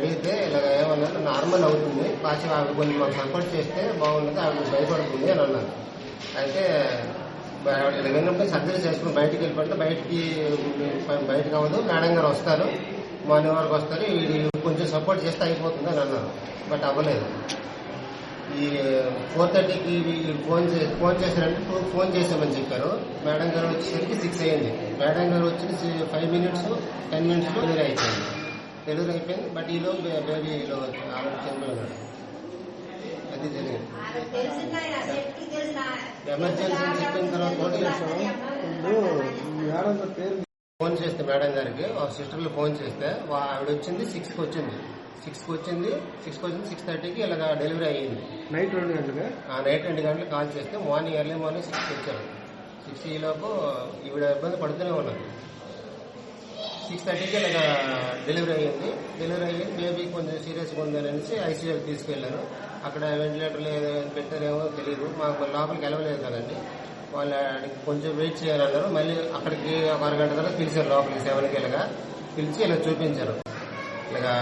అడిగితే ఇలా ఏమన్నా నార్మల్ అవుతుంది కాసి ఆవిడ కొన్ని మాకు సపోర్ట్ చేస్తే బాగుంటుంది ఆవిడ భయపడుతుంది అని అన్నారు అయితే బ- ఇలా విన్నప్పుడు సర్జరీ చేసుకుని బయటికి వెళ్ళిపోతే బయటికి బయటకు అవ్వదు మేడం గారు వస్తారు మార్నింగ్ వరకు వస్తారు వీడు కొంచెం సపోర్ట్ చేస్తే అయిపోతుంది అని అన్నారు. బట్ అవ్వలేదు. ఈ ఫోర్ థర్టీకి ఫోన్ చే ఫోన్ చేశారంటే టూ ఫోన్ చేసామని చెప్పారు. మేడం గారు వచ్చేసరికి సిక్స్ అయ్యింది. మేడం గారు వచ్చి five minutes ten minutes delivery అయిపోయింది. డెలివరీ అయిపోయింది బట్ ఈలో బేబీ ఈలో చనిపోయినాడు అది జరిగింది. ఎమర్జెన్సీ అని చెప్పిన తర్వాత గారి పేరు ఫోన్ చేస్తే మేడం గారికి సిస్టర్లు ఫోన్ చేస్తే ఆవిడ వచ్చింది సిక్స్కి వచ్చింది. సిక్స్కి వచ్చింది సిక్స్కి వచ్చింది సిక్స్ థర్టీకి ఇలాగ డెలివరీ అయ్యింది. నైట్ రెండు గంటలుగా ఆ నైట్ రెండు గంటలకు కాల్ చేస్తే మార్నింగ్ ఎర్లీ మార్నింగ్ సిక్స్కి వచ్చారు. సిక్స్ ఈ లోపు ఈవిడ ఇబ్బంది పడుతూనే ఉన్నారు సిక్స్ థర్టీకి ఇలాగ డెలివరీ అయ్యింది. డెలివరీ అయ్యింది బేబీ కొంచెం సీరియస్గా ఉందని అనేసి ఐసీయూకి తీసుకెళ్ళారు అక్కడ వెంటిలేటర్లు ఏదో పెట్టారేమో తెలియదు మాకు లోపలికి వెళ్ళలేదు కదండి. వాళ్ళు కొంచెం వెయిట్ చేయాలన్నారు. మళ్ళీ అక్కడికి ఒక అరగంట తర్వాత పిలిచారు లోపలికి సెవెన్కి ఇలాగా పిలిచి ఇలా చూపించారు. ఇలాగా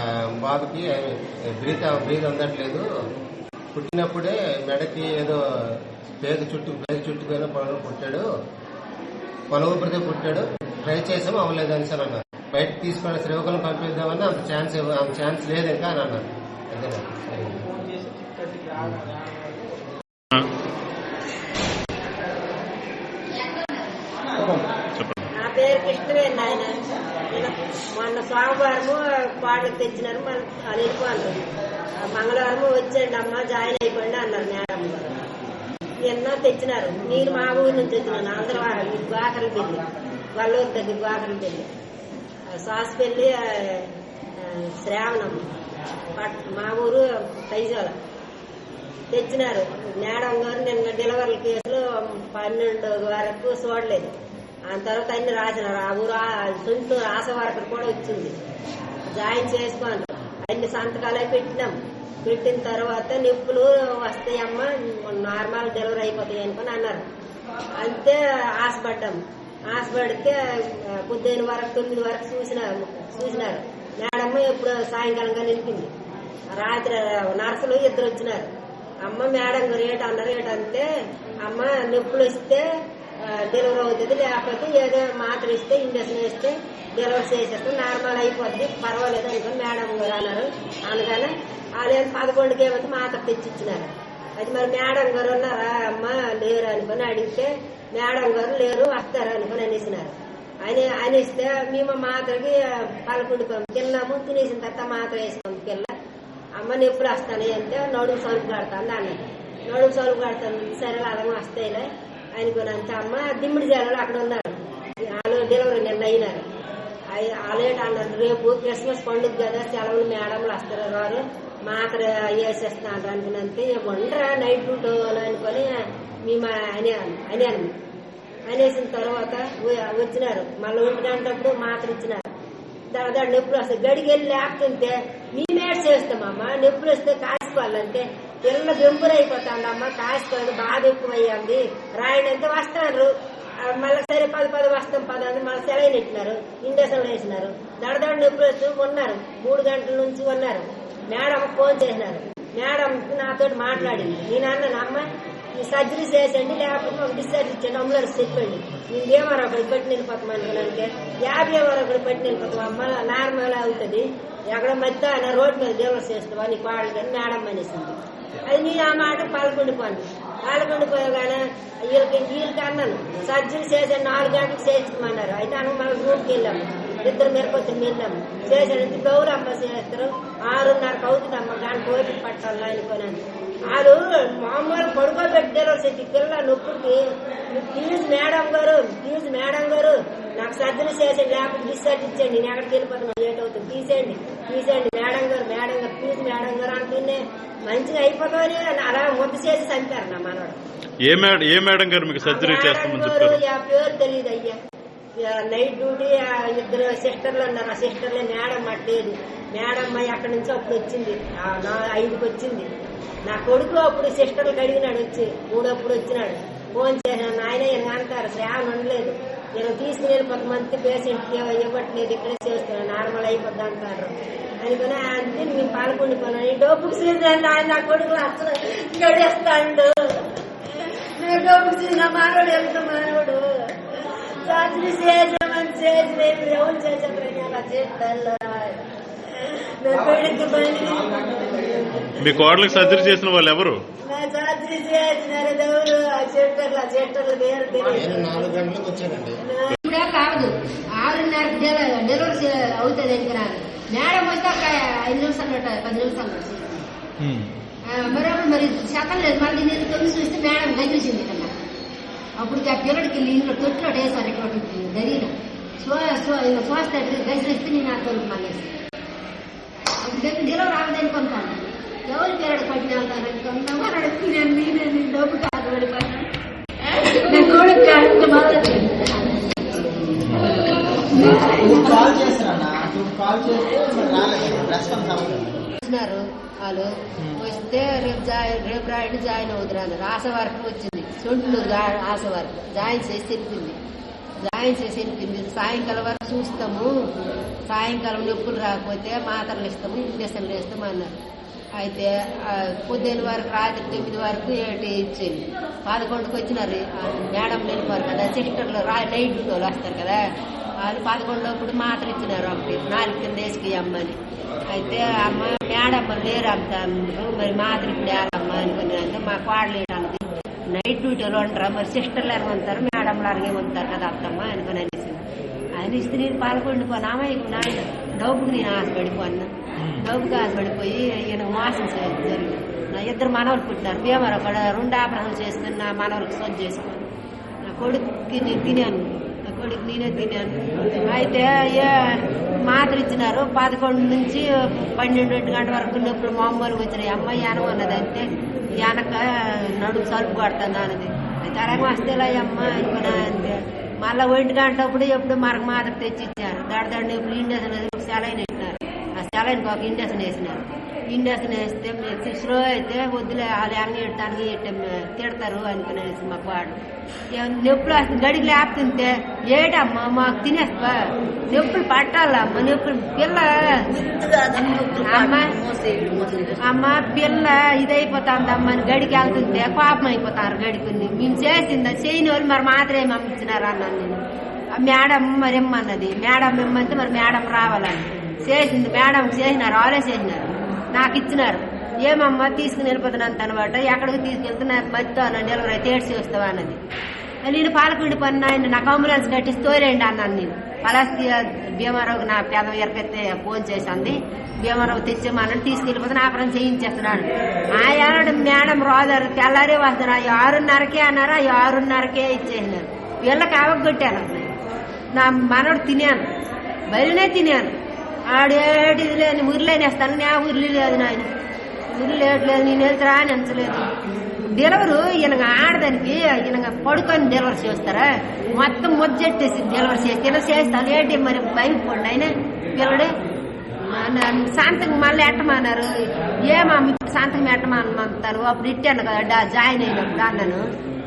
బాబుకి బ్రీత్ బ్రీత్ అందట్లేదు. పుట్టినప్పుడే మెడకి ఏదో పేద చుట్టూ పేద చుట్టుకుని పొలం పుట్టాడు. పొలం ఊపిరితో పుట్టాడు. ట్రై చేసాము అవ్వలేదు అని సార్ అన్నారు. బయటకు తీసుకొని శ్రీకాకుళం పంపిద్దామని అంత ఛాన్స్ అంత ఛాన్స్ లేదు ఇంకా అని అన్నారు. నా పేరు కృష్ణవేణి ఆయన నేను మొన్న సోమవారము పాటలు తెచ్చినారు మళ్ళీ వాళ్ళు. వెళ్ళిపోయారు ఆ మంగళవారం వచ్చేయండి అమ్మ జాయిన్ అయిపోయింది అన్నారు మేడం. ఎన్నో తెచ్చినారు. మీరు మా ఊరి నుంచి వచ్చినాను ఆంధ్ర గోకరి పెళ్ళి. వల్లూరు దగ్గర గోకరి పెళ్ళి. సాసుపల్లి శ్రావణం మా ఊరు తైజోల తెచ్చినారు మేడం గారు నిన్న డెలివరీ కేసులో పన్నెండు వరకు చూడలేదు ఆ తర్వాత అన్ని రాసినారు ఆ ఊరు సొంత ఆశ వరకు కూడా వచ్చింది జాయిన్ చేసుకోండి అన్ని సంతకాలే పెట్టినాం పెట్టిన తర్వాత నిప్పులు వస్తాయమ్మా నార్మల్ డెలివరీ అయిపోతాయి అనుకుని అన్నారు అంతే ఆశపడ్డాం ఆశపడితే పొద్దున్న వరకు తొమ్మిది వరకు చూసినారు చూసినారు. మేడమ్మ ఎప్పుడు సాయంకాలంగా నిలిపింది రాత్రి నర్సులు ఇద్దరు వచ్చినారు. అమ్మ మేడం గారు ఏట అన్నారు ఏటంటే అమ్మ నొప్పులు వస్తే డెలివరీ అవుతుంది. లేకపోతే ఏదో మాత్ర ఇస్తే ఇంజక్షన్ వేస్తే డెలివరీ చేసేస్తే నార్మల్ అయిపోద్ది. పర్వాలేదు అనుకుని మేడం గారు అన్నారు. అనగానే వాళ్ళు పదకొండుకి ఏమైతే మాత్ర తెచ్చిచ్చినారు. అది మరి మేడం గారు ఉన్నారా? అమ్మ లేరు అనుకుని అడిగితే మేడం గారు లేరు వస్తారు? అనుకుని అనేసినారు. అని అనేస్తే మేము మాత్రకి పదకొండు తిన్నాము తినేసిన తర్వాత మాత్ర వేసి పిల్ల అమ్మ ఎప్పుడు వస్తాను? అంటే నడుము సౌలు కడతాను అన్నది నడుము సరుకు కడతాను. సరే అలాగే వస్తాయిలే అనుకున్నాను అమ్మ దిమ్మిడి జనాలు అక్కడ ఉన్నారు వాళ్ళు డెలివరీ నిన్న అయినారు. అలాగే అన్నారు. రేపు క్రిస్మస్ పండుగ కదా సెలవులు మేడంలు వస్తారు రారు మాత్ర వేసేస్తున్నారు అనుకున్నంతే ఉండరా నైట్ డ్యూటీ అనుకొని మేము అని అనాను. అనేసిన తర్వాత వచ్చినారు. మళ్ళీ ఒంటి మాత్ర ఇచ్చినారు. దాని నొప్పులు వస్తాయి. గడికి వెళ్ళి లేకుంటే మేమేడ చేస్తామమ్మా నొప్పులు వస్తే కాసుకోవాలంటే పిల్లలు దెంపులు అయిపోతాండమ్మా కాసుకోండి బాధ ఎక్కువ అయ్యింది రాయండి వస్తారు. మళ్ళీ సరే పది పది వస్తాం పది అంటే మళ్ళీ సెలైన్ పెట్టినారు ఇండక్షన్ వేసినారు. దడదడ నొప్పులు వచ్చి ఉన్నారు. మూడు గంటల నుంచి ఉన్నారు. మేడం ఫోన్ చేసినారు. మేడం నాతో మాట్లాడింది. నేను అన్నాను అమ్మ ఈ సర్జరీ చేసండి లేకపోతే మాకు డిశ్చార్జ్ ఇచ్చండి అంబులెన్స్ చెప్పండి. నేను ఏమారో ఒకటి పెట్టి వెళ్ళిపోతాం అంటే యాభై ఎవరో ఒకటి పెట్టి నిలిపోతాం అమ్మ నార్మల్ అవుతుంది ఎక్కడ మధ్య రోడ్డు మీద దేవుడు చేస్తావా నీ పాడలు కానీ మేడం అనేసింది. అది నేను ఆ మాట పాల్గొండిపోను పాల్గొండిపోయగానే వీళ్ళకి వీళ్ళకి అన్నాను సర్జరీ చేసే నాలుగు గంటలకు చేయించుకోమన్నారు. అయితే అను మనం రూమ్కి వెళ్ళాము ఇద్దరు మిరపొత్తులు వెళ్ళాము చేసానంటే గౌరవ అమ్మ చేస్తారు? ఆరున్నరకు అవుతుందమ్మ. గంట ఓపిక పట్టాలి అనుకోనని వాళ్ళు మామూలు పడుకోబెట్టి డెలివరీ చేసి పిల్ల నొప్పుడికి ప్లీజ్ మేడం గారు ప్లీజ్ మేడం గారు నాకు సర్జరీ చేసేయండి లేకపోతే డిశ్చార్జ్ ఇచ్చేయండి నేను ఎక్కడికి వెళ్ళిపోతున్నాను లేట్ అవుతుంది. తీసేయండి తీసేయండి. మేడం గారు మేడం గారు ప్లీజ్ మేడం గారు అంటూనే మంచిగా అయిపోతామని అలా ముద్ద చేసి చంపారు నా మనవాడు. ఏ మేడం ఏ మేడం గారు మీకు సర్జరీ చేస్తామని చెప్పారు? పేరు తెలియదు అయ్యా నైట్ డ్యూటీ ఇద్దరు సిస్టర్లు ఉన్నారు. ఆ సిస్టర్లే మేడం మట్టేది మేడం అక్కడి నుంచి అప్పుడు వచ్చింది. నా ఐదుకి వచ్చింది. నా కొడుకు అప్పుడు సిస్టర్లు కడిగినాడు వచ్చి. మూడప్పుడు వచ్చినాడు. ఫోన్ చేశాను. నాయన ఈయన అంటారు? శ్రావణ ఉండలేదు. నేను తీసుకుని కొంతమంది పేషెంట్కి ఇవ్వట్లేదు. ఇక్కడే చేస్తున్నాను. నార్మల్ అయిపోద్ది అంటారు. అందుకని అంటే మేము పాల్గొండి ఈ డోపుకు సీజన్ ఆయన నా కొడుకులు అసలు గడేస్తాడు. నేను డోపుకు సీజన్ నా మానవుడు ఎంత రాత్రి చేసామని చేసి మేము ఎవరు చేసామని అలా చేస్తాను నా కొడుకు బండి మీ కోడలకు సర్జరీ చేసిన వాళ్ళు ఎవరు? నా రాత్రి చేసినారు ఎవరు ఆ చెట్టర్లు ఆ చెట్టర్లు వేరు నేను తెలియదు నాలుగు గంటలకు వచ్చానండి. ఇప్పుడే కాదు ఆరున్నర డెలివరీ అవుతుంది మేడం వస్తే ఒక ఐదు నిమిషాలు ఉంటుంది, పది నిమిషాలు. మరి అప్పుడు మరి శాతం లేదు మళ్ళీ నేను తొమ్మిది చూస్తే మేడం గదిలిసింది కన్నా అప్పుడు ఆ పిల్లడికి ఇంట్లో తొట్టులో వేసాను ఇటువంటి జరిగిన సో సో ఇంకా చూస్తాడు గదిలిస్తే నేను ఆ తొలుపు మళ్ళీ అప్పుడు డెలివరీ రావదని కొంటాను ఎవరు పిల్లడు పట్టిన నేనే నేను డబ్బు కాదు పడిపోయాను నేను కొడుకు కాదు బాగా నువ్వు కాల్ చేస్తారన్నా నువ్వు కాల్ చేస్తే మరి రాలేదు. రెస్పాన్స్ అవ్వలేదు వచ్చినారు వాళ్ళు. వస్తే రేపు జాయిన్ రేపు రాయండి జాయిన్ అవుతున్నారు. ఆశ వరకు వచ్చింది. సొంటూరు ఆశ వరకు. జాయిన్ చేసి తెలిపింది జాయిన్ చేసి తెలిపింది సాయంకాలం వరకు చూస్తాము. సాయంకాలం నొప్పులు రాకపోతే మాత్రలు ఇస్తాము ఇంజక్షన్లు ఇస్తాము అన్నారు. అయితే పొద్దున్న వరకు రాత్రి తొమ్మిది వరకు ఏటి ఇచ్చేది? పదకొండుకి వచ్చినారు. మేడం వెళ్ళిపోరు కదా సిస్టర్లు రా నైట్ వాళ్ళు వస్తారు కదా. వాళ్ళు పదకొండప్పుడు మాత్ర ఇచ్చినారు ఒకటి నాలుగు కింద వేసుకు అమ్మని. అయితే అమ్మ మేడమ్మ లేరు అంత మరి మాత్ర ఇప్పుడు అనుకున్నాను మా కోడలు నైట్ డ్యూటీలో ఉంటారా? మరి సిస్టర్లు ఎరగొంటారు మేడంలు అరగేమంటారు కదా అత్తమ్మ అనుకుని అనేసి. ఆయన నేను పాల్గొండి పోనామా ఇక నా డబ్బుకి నేను ఆశపడిపోను డబ్బుకి ఆశపడిపోయి ఈయన మోసం జరిగింది నా ఇద్దరు మనవలు పుట్టారు. భీమవరం రెండు ఆపరేషన్లు చేసుకుని నా మనవలకు సొంత చేసుకుని నా కొడుకుకి నేను తినాను నా కొడుకు నేనే తినాను అయితే ఏ మాత్ర ఇచ్చినారు పదకొండు నుంచి పన్నెండు గంటల వరకు నొప్పులు మామూలుగా వచ్చినాయి. అమ్మాయి అన్నది అంతే వెనక నడుము సరుపు కొడుతుంది అన్నది. అయితే అలాగే వస్తేలా అమ్మ ఇవ్వనా అంతే మళ్ళీ ఒంటి గంట అప్పుడు ఎప్పుడు మరొక మాత్ర తెచ్చి ఇచ్చారు దడదడ నొప్పులు ఇండక్షన్ సెలైన్ ఇచ్చినారు ఆ సెలైన్కి ఒక ఇండక్షన్ వేసినారు. ఇండక్షన్ వేస్తే అయితే వద్దులే వాళ్ళు అంగి అంగి తిడతారు అనుకునేసి మాకు వాడు నొప్పులు వస్తుంది గడికి లేపుతుంటే ఏటమ్మా మాకు తినేస్తా నొప్పులు పట్టాలమ్మ నొప్పులు పిల్ల అమ్మ అమ్మ పిల్ల ఇదైపోతుంది అమ్మ అని గడికి వెళ్తుంటే కోపం అయిపోతారు గడికి మేము చేసిందా చేయని వాళ్ళు మరి మాత్రమే పంపించినారు అన్నాను నేను మేడం మరి ఇమ్మన్నది మేడం ఇమ్మంటే మరి మేడం రావాలని చేసింది మేడం చేసినారు వాళ్ళే చేసినారు నాకు ఇచ్చినారు. ఏమమ్మా తీసుకుని వెళ్ళిపోతున్నాను అనమాట ఎక్కడికి తీసుకెళ్తే నాకు మధ్యతో నిలవరా తేడ్చి వస్తావా అన్నది. నేను పాలకుండి పని ఆయన నాకు అంబులెన్స్ కట్టి స్టోరేయండి అన్నాను నేను. పలాస్తి భీమారావుకి నా పేద ఎరకెత్తే ఫోన్ చేసింది భీమారావు తెచ్చేమన్నాడు తీసుకెళ్ళిపోతే ఆపరం చేయించేస్తున్నాడు. ఆ ఏనాడు మేడం రాదారు తెల్లారే వస్తున్నారు ఆ ఆరున్నరకే అన్నారు. ఆ ఆరున్నరకే ఇచ్చేసినారు. వీళ్ళకి అవగొట్టాను నా మనోడు తినాను. బయలునే తినాను. ఆడేటిది లేని ఉరిలేనేస్తాను నా ఉరిలి లేదు నాయన. ఉరి లేదు నేను వెళ్తారా అని ఎంచలేదు డెలివరు ఈయన ఆడదానికి ఈయన పడుకొని డెలివరీ చేస్తారా? మొత్తం ముద్దెట్టేసి డెలివరీ చేసి ఇలా చేస్తాను ఏంటి మరి భయపడి ఆయన పిల్లడు. శాంతంగా మళ్ళీ ఎట్టమన్నారు. ఏమా ఇప్పుడు శాంతంగా ఎట్టమనమంటారు? అప్పుడు ఇట్టాను కదా జాయిన్ అయినప్పుడు అన్నాను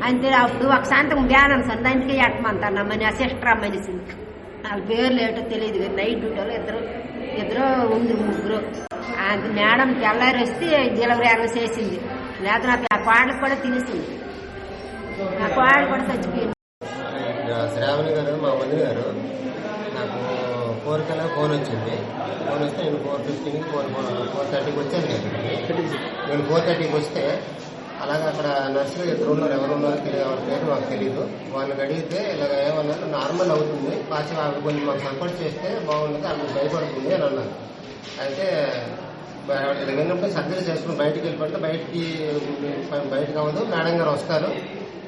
అంతే అప్పుడు ఒక శాంతం బ్యాన్ సార్ దానికి ఎట్టమంటాను అమ్మని ఆ సిస్టర్ అమ్మని వాళ్ళ పేర్లు ఏంటో తెలియదు నైట్ డ్యూటీలో ఇద్దరు. ఇద్దరు ఉంది ముగ్గురు. అది మేడం తెల్లారి వస్తే అన్న చేసింది. లేకపోతే నా ఆ కోడలకు కూడా తినేసింది. నా కోడలు కూడా చచ్చిపోయింది. శ్రావణి గారు మా వదిన గారు నాకు ఫోర్ కల్లా ఫోన్ వచ్చింది. ఫోన్ వస్తే నేను ఫోర్ ఫిఫ్టీన్కి ఫోర్ ఫోర్ థర్టీకి వచ్చాను. నేను ఫోర్ థర్టీకి వస్తే అలాగే అక్కడ నర్సులు ఇద్దరు ఉన్నారు ఎవరు ఉన్నారో తెలియదు ఎవరి పేరు మాకు తెలియదు వాళ్ళని అడిగితే ఇలాగ ఏమన్నారు నార్మల్ అవుతుంది పాచి ఆవిడ కొంచెం మాకు సపోర్ట్ చేస్తే బాగుంటుంది అక్కడ భయపడుతుంది అని అన్నారు. అయితే వెళ్ళినప్పుడు సర్జరీ చేసుకుని బయటకు వెళ్ళిపోతే బయటికి బయటకు అవ్వదు మేడం గారు వస్తారు.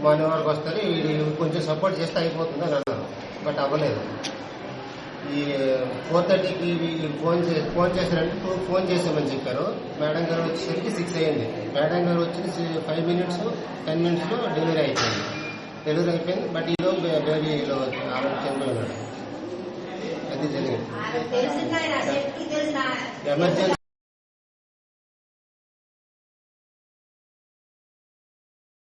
మార్నింగ్ వరకు వస్తారు వీడు కొంచెం సపోర్ట్ చేస్తే అయిపోతుంది అని అన్నారు. బట్ అవ్వలేదు. ఈ ఫోర్ థర్టీకి ఫోన్ ఫోన్ చేశారంటే టూ ఫోన్ చేసామని చెప్పారు. మేడం గారు వచ్చేసరికి సిక్స్ అయ్యింది మేడం గారు వచ్చి ఫైవ్ మినిట్స్ టెన్ మినిట్స్లో డెలివరీ అయిపోయింది. డెలివరీ అయిపోయింది. బట్ ఈలో బేబీలో ఆరోగ్యం చనిపోయినాడు అది జరిగింది. ఎమర్జెన్సీ